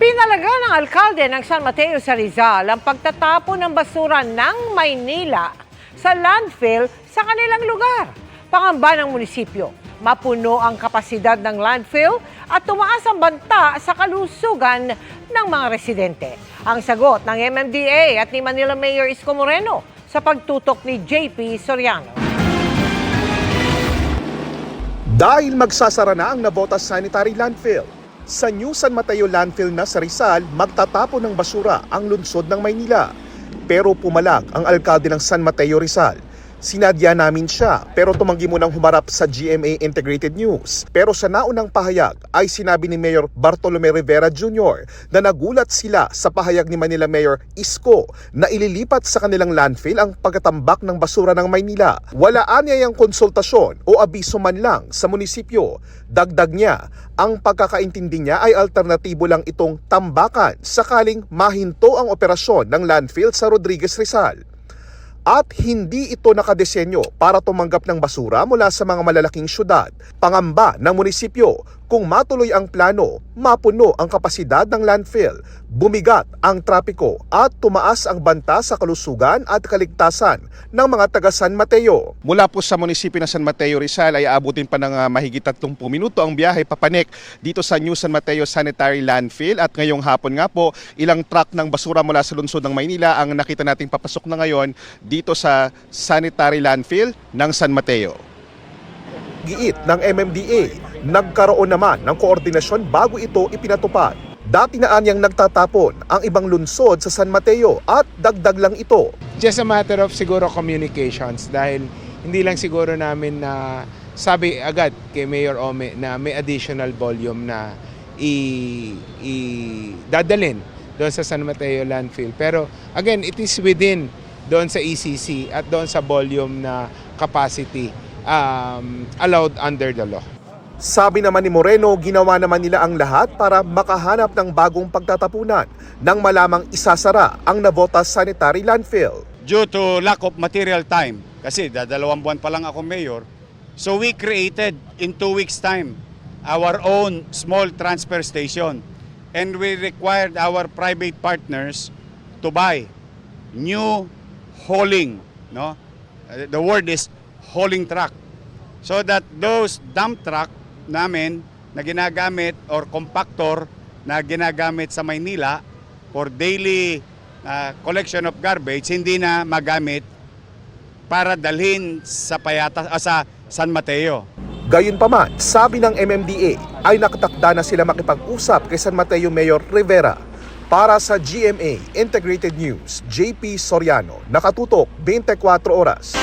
Pinalaga ng alkalde ng San Mateo sa Rizal ang pagtatapon ng basura ng Maynila sa landfill sa kanilang lugar. Pangamba ng munisipyo, mapuno ang kapasidad ng landfill at tumaas ang banta sa kalusugan ng mga residente. Ang sagot ng MMDA at ni Manila Mayor Isko Moreno sa pagtutok ni JP Soriano. Dahil magsasara na ang Navotas Sanitary Landfill, sa New San Mateo Landfill na sa Rizal, magtatapon ng basura ang lungsod ng Maynila. Pero pumalag ang alkalde ng San Mateo Rizal. Sinadya namin siya pero tumanggi mo nang humarap sa GMA Integrated News. Pero sa naunang pahayag ay sinabi ni Mayor Bartolome Rivera Jr. na nagulat sila sa pahayag ni Manila Mayor Isko na ililipat sa kanilang landfill ang pagkatambak ng basura ng Maynila. Wala anya yung konsultasyon o abiso man lang sa munisipyo. Dagdag niya, ang pagkakaintindi niya ay alternatibo lang itong tambakan sakaling mahinto ang operasyon ng landfill sa Rodriguez Rizal at hindi ito nakadesenyo para tumanggap ng basura mula sa mga malalaking syudad. Pangamba ng munisipyo, kung matuloy ang plano, mapuno ang kapasidad ng landfill, bumigat ang trapiko at tumaas ang banta sa kalusugan at kaligtasan ng mga taga San Mateo. Mula po sa munisipyo ng San Mateo Rizal ay aabutin pa ng ah, mahigit 30 minuto ang biyahe papanik dito sa New San Mateo Sanitary Landfill at ngayong hapon nga po ilang truck ng basura mula sa lungsod ng Maynila ang nakita nating papasok na ngayon dito sa sanitary landfill ng San Mateo. Giit ng MMDA, nagkaroon naman ng koordinasyon bago ito ipinatupad. Dati na anyang nagtatapon ang ibang lungsod sa San Mateo at dagdag lang ito. just a matter of siguro communications dahil hindi lang siguro namin na sabi agad kay Mayor Ome na may additional volume na i, i dadalin doon sa San Mateo landfill. Pero again, it is within doon sa ECC at doon sa volume na capacity um, allowed under the law. Sabi naman ni Moreno, ginawa naman nila ang lahat para makahanap ng bagong pagtatapunan nang malamang isasara ang Navotas Sanitary Landfill. due to lack of material time, kasi dadalawang buwan pa lang ako mayor, so we created in two weeks time our own small transfer station. And we required our private partners to buy new hauling, no? Uh, The word is hauling truck. So that those dump truck namin na ginagamit or compactor na ginagamit sa Maynila for daily uh, collection of garbage hindi na magamit para dalhin sa Payata ah, sa San Mateo. Gayunpaman, sabi ng MMDA ay nakatakda na sila makipag-usap kay San Mateo Mayor Rivera. Para sa GMA Integrated News, JP Soriano, nakatutok 24 oras.